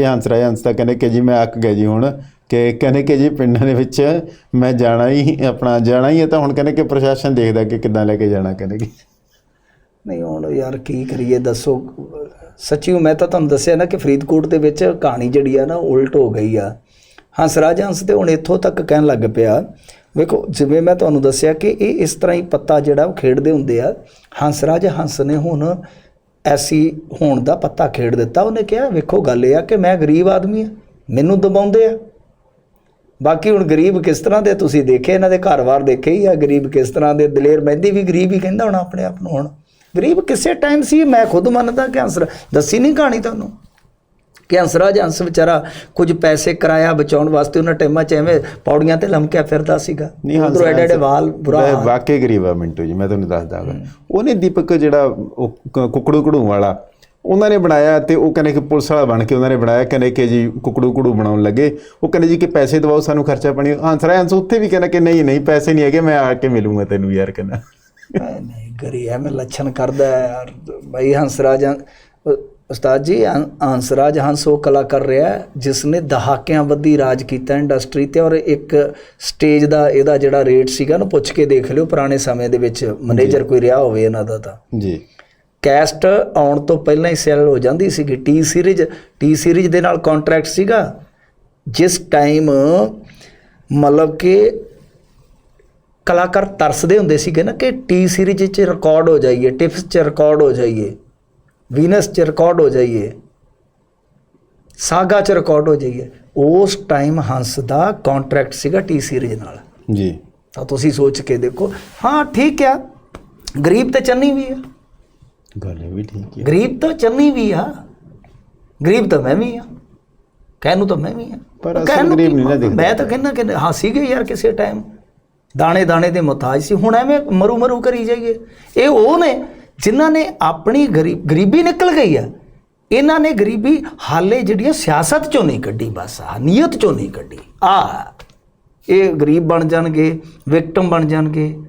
ਇਹ ਆਨਸਰ ਹੈ ਕਹਿੰਦੇ ਕਿ ਜੀ ਮੈਂ ਅੱਕ ਗਿਆ ਜੀ ਹੁਣ, ਕਿ ਕਹਿੰਦੇ ਕਿ ਜੀ ਪਿੰਡਾਂ ਦੇ ਵਿੱਚ ਮੈਂ ਜਾਣਾ ਹੀ, ਆਪਣਾ ਜਾਣਾ ਹੀ ਹੈ ਤਾਂ ਹੁਣ ਕਹਿੰਦੇ ਕਿ ਪ੍ਰਸ਼ਾਸਨ ਦੇਖਦਾ ਕਿ ਕਿੱਦਾਂ ਲੈ ਕੇ ਜਾਣਾ ਕਹਿੰਦੇ ਕਿ। ਨਹੀਂ, ਹੁਣ ਯਾਰ ਕੀ ਕਰੀਏ, ਦੱਸੋ। ਸੱਚੀ ਮੈਂ ਤਾਂ ਤੁਹਾਨੂੰ ਦੱਸਿਆ ਨਾ ਕਿ ਫਰੀਦਕੋਟ ਦੇ ਵਿੱਚ ਕਹਾਣੀ ਜਿਹੜੀ ਆ ਨਾ, ਉਲਟ ਹੋ ਗਈ ਆ। ਹੰਸਰਾਜ ਹੰਸ ਤੇ ਹੁਣ ਇੱਥੋਂ ਤੱਕ ਕਹਿਣ ਲੱਗ ਪਿਆ। ਵੇਖੋ, ਜਿਵੇਂ ਮੈਂ ਤੁਹਾਨੂੰ ਦੱਸਿਆ ਕਿ ਇਹ ਇਸ ਤਰ੍ਹਾਂ ਹੀ ਪੱਤਾ ਜਿਹੜਾ ਉਹ ਖੇਡਦੇ ਹੁੰਦੇ ਆ। ਹੰਸਰਾਜ ਹੰਸ ਨੇ ਹੁਣ ਐਸੀ ਹੋਣ ਦਾ ਪੱਤਾ ਖੇਡ ਦਿੱਤਾ। ਉਹਨੇ ਕਿਹਾ, ਵੇਖੋ, ਗੱਲ ਇਹ ਆ ਕਿ ਮੈਂ ਗਰੀਬ ਆਦਮੀ ਆ, ਮੈਨੂੰ ਦਬਾਉਂਦੇ ਆ। ਬਾਕੀ ਹੁਣ ਗਰੀਬ ਕਿਸ ਤਰ੍ਹਾਂ ਦੇ ਤੁਸੀਂ ਦੇਖੇ? ਇਹਨਾਂ ਦੇ ਘਰ-ਬਾਰ ਦੇਖੇ ਹੀ ਆ, ਗਰੀਬ ਕਿਸ ਤਰ੍ਹਾਂ ਦੇ? ਦਲੇਰ ਮਹਿੰਦੀ ਵੀ ਗਰੀਬ ਹੀ ਕਹਿੰਦਾ ਹੁਣ ਆਪਣੇ ਆਪ ਨੂੰ ਹੁਣ। ਗਰੀਬ ਕਿਸੇ ਟਾਈਮ ਸੀ, ਮੈਂ ਖੁਦ ਮੰਨਦਾ ਕਿ ਹੰਸਰਾ ਦੱਸੀ ਨਹੀਂ ਕਹਾਣੀ ਤੁਹਾਨੂੰ। ਕਿ ਹੰਸਰਾਜ ਹੰਸ ਵਿਚਾਰਾ ਕੁਝ ਪੈਸੇ ਕਿਰਾਇਆ ਬਚਾਉਣ ਵਾਸਤੇ ਉਹਨਾਂ ਟਾਈਮਾਂ 'ਚ ਐਵੇਂ ਪੌੜੀਆਂ ਤੇ ਲੰਮਕਿਆ ਫਿਰਦਾ ਸੀਗਾ। ਉਧਰੋਂ ਐਡੇ ਐਡੇ ਵਾਲ ਬੁਰਾ ਵਾ- ਵਾਕਈ ਗਰੀਬ ਆ ਮਿੰਟੂ ਜੀ ਮੈਂ ਤੁਹਾਨੂੰ ਦੱਸਦਾ ਹਾਂ। ਉਹਨੇ ਦੀਪਕ ਜਿਹੜਾ ਕੁਕੜੂ ਕੜੂ ਵਾਲਾ ਉਹਨਾਂ ਨੇ ਬਣਾਇਆ ਤੇ ਉਹ ਕਹਿੰਦੇ ਕਿ ਪੁਲਿਸ ਵਾਲਾ ਬਣ ਕੇ ਉਹਨਾਂ ਨੇ ਬਣਾਇਆ ਕਹਿੰਦੇ ਕਿ ਜੀ ਕੁਕੜੂ ਕੜੂ ਬਣਾਉਣ ਲੱਗੇ। ਉਹ ਕਹਿੰਦੇ ਜੀ ਕਿ ਪੈਸੇ ਦਵਾਓ ਸਾਨੂੰ ਖਰਚਾ ਪਾਣੀ ਆਨਸਰ ਹੈ ਆਨਸਰ ਉੱਥੇ ਵੀ ਕਹਿੰਦਾ ਕਿ ਨਹੀਂ ਨਹੀਂ ਪੈਸੇ ਨਹੀਂ ਹੈਗੇ ਮੈਂ ਆ ਕੇ ਮਿਲੂੰਗਾ ਤੈਨੂੰ ਯਾਰ ਕਹਿੰਦਾ। ਨਹੀਂ, ਗਰੀ ਐਵੇਂ ਲੱਛਣ ਕਰਦਾ ਯਾਰ। ਭਾਈ ਹੰਸਰਾਜ ਉਸਤਾਦ ਜੀ ਹੰ- ਹੰਸਰਾਜ ਹੰਸ ਉਹ ਕਲਾਕਾਰ ਰਿਹਾ ਹੈ ਜਿਸ ਨੇ ਦਹਾਕਿਆਂ ਬੱਧੀ ਰਾਜ ਕੀਤਾ ਇੰਡਸਟਰੀ ਤੇ ਔਰ ਇੱਕ ਸਟੇਜ ਦਾ ਇਹਦਾ ਜਿਹੜਾ ਰੇਟ ਸੀਗਾ ਨਾ ਪੁੱਛ ਕੇ ਦੇਖ ਲਿਓ ਪੁਰਾਣੇ ਸਮੇਂ ਦੇ ਵਿੱਚ ਮੈਨੇਜਰ ਕੋਈ ਰਿਹਾ ਹੋਵੇ ਇਹਨਾਂ ਦਾ ਤਾਂ। ਜੀ। ਕੈਸਟ ਆਉਣ ਤੋਂ ਪਹਿਲਾਂ ਹੀ ਸੈਲ ਹੋ ਜਾਂਦੀ ਸੀਗੀ। ਟੀ ਸੀਰੀਜ਼ ਟੀ ਸੀਰੀਜ਼ ਦੇ ਨਾਲ ਕੰਟਰੈਕਟ ਸੀਗਾ। ਜਿਸ ਟਾਈਮ ਮਤਲਬ ਕਿ ਕਲਾਕਾਰ ਤਰਸਦੇ ਹੁੰਦੇ ਸੀਗੇ ਨਾ ਕਿ ਟੀ ਸੀਰੀਜ਼ 'ਚ ਰਿਕਾਰਡ ਹੋ ਜਾਈਏ ਟਿਪਸ 'ਚ ਰਿਕਾਰਡ ਹੋ ਜਾਈਏ। ਵੀਨਸ 'ਚ ਰਿਕਾਰਡ ਹੋ ਜਾਈਏ ਸਾਗਾ 'ਚ ਰਿਕਾਰਡ ਹੋ ਜਾਈਏ ਉਸ ਟਾਈਮ ਹੰਸ ਦਾ ਕੰਟਰੈਕਟ ਸੀਗਾ ਟੀ ਸੀਰੀਜ਼ ਨਾਲ। ਜੀ। ਤਾਂ ਤੁਸੀਂ ਸੋਚ ਕੇ ਦੇਖੋ ਹਾਂ ਠੀਕ ਆ ਗਰੀਬ ਤੇ ਚੰਨੀ ਵੀ ਆ। ਗੱਲ ਵੀ ਠੀਕ ਹੈ ਗਰੀਬ ਤਾਂ ਚੰਨੀ ਵੀ ਆ ਗਰੀਬ ਤਾਂ ਮੈਂ ਵੀ ਆ ਕਹਿਣ ਨੂੰ ਤਾਂ ਮੈਂ ਵੀ ਆ। ਪਰ ਨੂੰ ਗਰੀਬ ਨਹੀਂ ਨਾ ਦਿਖਦਾ। ਮੈਂ ਤਾਂ ਕਹਿੰਦਾ ਕਿ ਹਾਂ ਸੀਗੇ ਯਾਰ ਕਿਸੇ ਟਾਈਮ ਦਾਣੇ ਦਾਣੇ ਦੇ ਮੁਹਤਾਜ ਸੀ ਹੁਣ ਐਵੇਂ ਮਰੂ ਮਰੂ ਕਰੀ ਜਾਈਏ। ਇਹ ਉਹ ਨੇ ਜਿਨ੍ਹਾਂ ਨੇ ਆਪਣੀ ਗਰੀਬ ਗਰੀਬੀ ਨਿਕਲ ਗਈ ਆ ਇਹਨਾਂ ਨੇ ਗਰੀਬੀ ਹਾਲੇ ਜਿਹੜੀ ਆ ਸਿਆਸਤ ਚੋਂ ਨਹੀਂ ਕੱਢੀ, ਬਸ ਆ ਨੀਅਤ ਚੋਂ ਨਹੀਂ ਕੱਢੀ। ਆ ਇਹ ਗਰੀਬ ਬਣ ਜਾਣਗੇ, ਵਿਕਟਮ ਬਣ ਜਾਣਗੇ।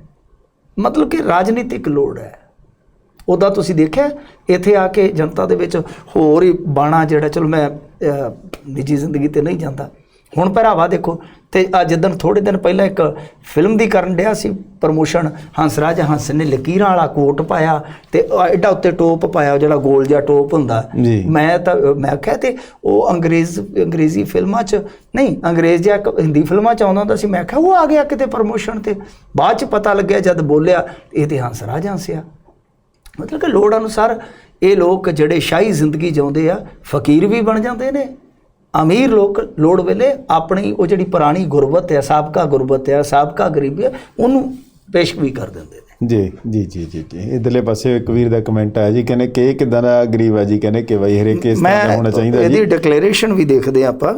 ਮਤਲਬ ਕਿ ਰਾਜਨੀਤਿਕ ਲੋੜ ਹੈ। ਉਹਦਾ ਤੁਸੀਂ ਦੇਖਿਆ, ਇੱਥੇ ਆ ਕੇ ਜਨਤਾ ਦੇ ਵਿੱਚ ਹੋਰ ਹੀ ਬਾਣਾ ਜਿਹੜਾ, ਚਲੋ ਮੈਂ ਨਿੱਜੀ ਜ਼ਿੰਦਗੀ ਤੇ ਨਹੀਂ ਜਾਂਦਾ। ਹੁਣ ਪਹਿਰਾਵਾ ਦੇਖੋ ਤੇ ਆ ਜਿੱਦਣ ਥੋੜੇ ਦਿਨ ਪਹਿਲਾਂ ਇੱਕ ਫਿਲਮ ਦੀ ਕਰਨ ਡਿਆ ਸੀ ਪ੍ਰਮੋਸ਼ਨ ਹੰਸਰਾਜ ਹੰਸ ਨੇ ਲਕੀਰਾਂ ਵਾਲਾ ਕੋਟ ਪਾਇਆ ਤੇ ਐਡਾ ਉੱਤੇ ਟੋਪ ਪਾਇਆ ਜਿਹੜਾ ਗੋਲ ਜਿਹਾ ਟੋਪ ਹੁੰਦਾ। ਮੈਂ ਤਾਂ ਮੈਂ ਕਿਹਾ ਤੇ ਉਹ ਅੰਗਰੇਜ਼ ਅੰਗਰੇਜ਼ੀ ਫਿਲਮਾਂ 'ਚ ਨਹੀਂ ਅੰਗਰੇਜ਼ ਜਾਂ ਹਿੰਦੀ ਫਿਲਮਾਂ 'ਚ ਆਉਂਦਾ ਹੁੰਦਾ ਸੀ ਮੈਂ ਕਿਹਾ ਉਹ ਆ ਗਿਆ ਕਿਤੇ ਪ੍ਰਮੋਸ਼ਨ ਤੇ। ਬਾਅਦ 'ਚ ਪਤਾ ਲੱਗਿਆ ਜਦ ਬੋਲਿਆ ਇਹ ਤੇ ਹੰਸਰਾਜ ਹੰਸਿਆ ਮਤਲਬ ਕਿ ਲੋੜ ਅਨੁਸਾਰ ਇਹ ਲੋਕ ਜਿਹੜੇ ਸ਼ਾਹੀ ਜ਼ਿੰਦਗੀ ਜਿਉਂਦੇ ਆ ਫਕੀਰ ਵੀ ਬਣ ਜਾਂਦੇ ਨੇ। ਅਮੀਰ ਲੋਕ ਲੋੜ ਵੇਲੇ ਆਪਣੀ ਉਹ ਜਿਹੜੀ ਪੁਰਾਣੀ ਗੁਰਬਤ ਹੈ ਸਾਬਕਾ ਗੁਰਬਤ ਹੈ ਸਾਬਕਾ ਗਰੀਬੀ ਹੈ ਉਹਨੂੰ ਪੇਸ਼ ਵੀ ਕਰ ਦਿੰਦੇ ਨੇ। ਜੀ ਜੀ ਜੀ ਜੀ ਜੀ। ਇਧਰਲੇ ਪਾਸੇ ਇੱਕ ਵੀਰ ਦਾ ਕਮੈਂਟ ਆਇਆ ਜੀ ਕਹਿੰਦੇ ਕਿ ਕਿਦਾਂ ਦਾ ਗਰੀਬ ਆ ਜੀ ਕਹਿੰਦੇ ਕਿ ਬਈ ਹਰੇਕ ਇਸ ਤਰ੍ਹਾਂ ਦਾ ਹੋਣਾ ਚਾਹੀਦਾ ਇਹਦੀ ਜੀ ਡਿਕਲੇਰੇਸ਼ਨ ਵੀ ਦੇਖਦੇ ਹਾਂ ਆਪਾਂ।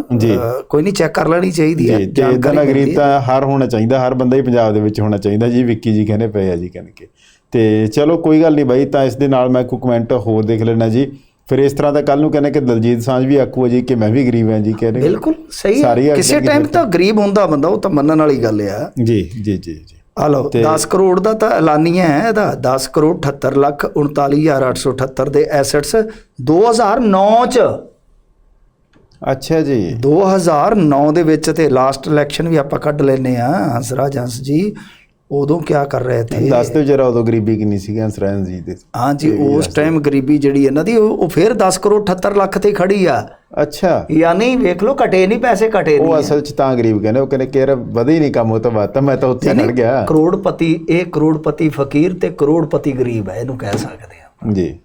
ਕੋਈ ਨਹੀਂ ਚੈੱਕ ਕਰ ਲੈਣੀ ਚਾਹੀਦੀ ਹੈ ਜੀ ਤੇ ਇਦਾਂ ਦਾ ਗਰੀਬ ਤਾਂ ਹਰ ਹੋਣਾ ਚਾਹੀਦਾ ਹਰ ਬੰਦਾ ਹੀ ਪੰਜਾਬ ਦੇ ਵਿੱਚ ਹੋਣਾ ਚਾਹੀਦਾ ਜੀ ਵਿੱਕੀ ਜੀ ਕਹਿੰਦੇ ਪਏ ਆ ਜੀ ਕਹਿੰਦੇ ਕਿ। ਤੇ ਚਲੋ ਕੋਈ ਗੱਲ ਨਹੀਂ ਬਾਈ ਤਾਂ ਇਸ ਦੇ ਨਾਲ ਮੈਂ ਕੋਈ ਕਮੈਂਟ ਹੋਰ ਦੇਖ ਲੈਣਾ ਜੀ। ਫਿਰ ਇਸ ਤਰ੍ਹਾਂ ਦਾ ਕੱਲ ਨੂੰ ਕਹਿੰਦੇ ਕਿ ਦਲਜੀਤ ਸਾਂਝ ਵੀ ਆਖੂਗਾ ਜੀ ਕਿ ਮੈਂ ਵੀ ਗਰੀਬ ਹਾਂ ਜੀ ਕਹਿੰਦੇ ਬਿਲਕੁਲ ਸਹੀ ਹੈ। ਕਿਸੇ ਟਾਈਮ ਤਾਂ ਗਰੀਬ ਹੁੰਦਾ ਬੰਦਾ ਉਹ ਤਾਂ ਮੰਨਣ ਵਾਲੀ ਗੱਲ ਆ। ਜੀ ਜੀ ਜੀ ਜੀ। ਆ ਲਓ 10 ਕਰੋੜ ਦਾ ਤਾਂ ਐਲਾਨੀਆ ਹੈ ਇਹਦਾ। 10 ਕਰੋੜ 78 ਲੱਖ 39878 ਦੇ ਐਸੈਟਸ 2009 ਚ। ਅੱਛਾ ਜੀ। 2009 ਦੇ ਵਿੱਚ ਤੇ ਲਾਸਟ ਇਲੈਕਸ਼ਨ ਵੀ ਆਪਾਂ ਕੱਢ ਲੈਨੇ ਆ ਹੰਸਰਾਜ ਹੰਸ ਜੀ ਉਦੋਂ ਕਿਆ ਕਰ ਰਹੇ ਥੇ? ਦੱਸ ਦਿਓ ਜਰਾ ਉਦੋਂ ਗਰੀਬੀ ਕਿੰਨੀ ਸੀ ਹੰਸਰਾਜ ਜੀ ਦੇ। ਹਾਂਜੀ ਉਸ ਟਾਈਮ ਗਰੀਬੀ ਜਿਹੜੀ ਇਹਨਾਂ ਦੀ ਉਹ ਉਹ ਫਿਰ 10 ਕਰੋੜ 78 ਲੱਖ ਤੇ ਖੜੀ ਆ। ਅੱਛਾ। ਯਾਨੀ ਵੇਖ ਲਓ ਘਟੇ ਨਹੀਂ ਪੈਸੇ ਘਟੇ ਉਹ ਨਹੀਂ ਅਸਲ ਚ ਤਾਂ ਗਰੀਬ ਕਹਿੰਦੇ ਉਹ ਕਹਿੰਦੇ ਕਿ ਵਧੇ ਨਹੀਂ ਕੰਮ ਉਹ ਤਾਂ ਬਾਤ ਮੈਂ ਤਾਂ ਉੱਥੇ ਖੜ ਗਿਆ। ਕਰੋੜਪਤੀ ਇਹ ਕਰੋੜਪਤੀ ਫਕੀਰ ਤੇ ਕਰੋੜਪਤੀ ਗਰੀਬ ਹੈ ਇਹਨੂੰ ਕਹਿ ਸਕਦੇ ਆ ਜੀ।